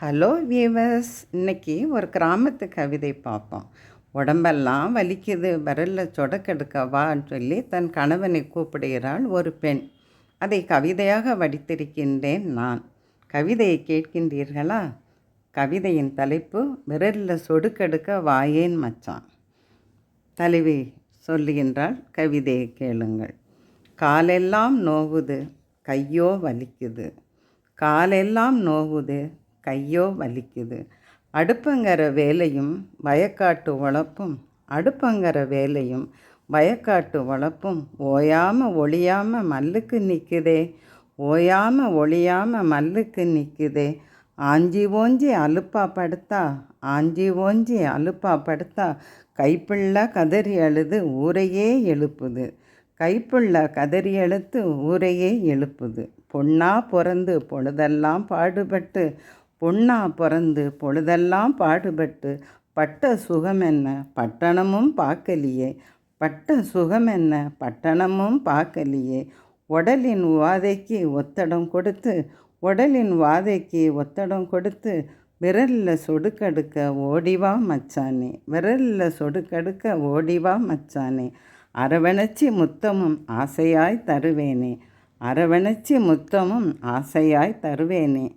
Hello viewers இன்னைக்கு ஒரு கிராமத்து கவிதை பார்ப்போம். உடம்பெல்லாம் வலிக்குது விரலில் சொடக்கெடுக்கவான்னு சொல்லி தன் கணவனை கூப்பிடுகிறாள் ஒரு பெண். அதை கவிதையாக வடித்திருக்கின்றேன் நான். கவிதையை கேட்கின்றீர்களா? கவிதையின் தலைப்பு விரலில் சொடுக்கெடுக்க வாயேன் மச்சான் தலைவி சொல்லுகின்றாள் கவிதையை கேளுங்கள். காலெல்லாம் நோவுது கையோ வலிக்குது. காலெல்லாம் நோவுது கையோ வலிக்குது. அடுப்பங்கிற வேலையும் வயக்காட்டு உழப்பும் அடுப்பங்கிற வேலையும் வயக்காட்டு உழப்பும் ஓயாமல் ஒளியாமல் மல்லுக்கு நிற்குதே ஓயாமல் ஒளியாமல் மல்லுக்கு நிற்குதே ஆஞ்சி ஓஞ்சி அலுப்பா படுத்தா ஆஞ்சி ஓஞ்சி அலுப்பா படுத்தா கைப்பிள்ளை கதறி அழுது ஊரையே எழுப்புது. கைப்புள்ள கதறி எழுத்து ஊரையே எழுப்புது. பொண்ணா பிறந்து பொழுதெல்லாம் பாடுபட்டு பொண்ணா பிறந்து பொழுதெல்லாம் பாடுபட்டு பட்ட சுகம் என்ன பட்டணமும் பார்க்கலியே பட்ட சுகம் என்ன பட்டணமும் பார்க்கலியே உடலின் வாதைக்கு ஒத்தடம் கொடுத்து உடலின் வாதைக்கு ஒத்தடம் கொடுத்து விரலில் சொடுக்கடுக்க ஓடிவா மச்சானே? விரலில் சொடுக்கடுக்க ஓடிவா மச்சானே? அரவணைச்சி முத்தமும் ஆசையாய் தருவேனே? அரவணைச்சி முத்தமும் ஆசையாய் தருவேனே?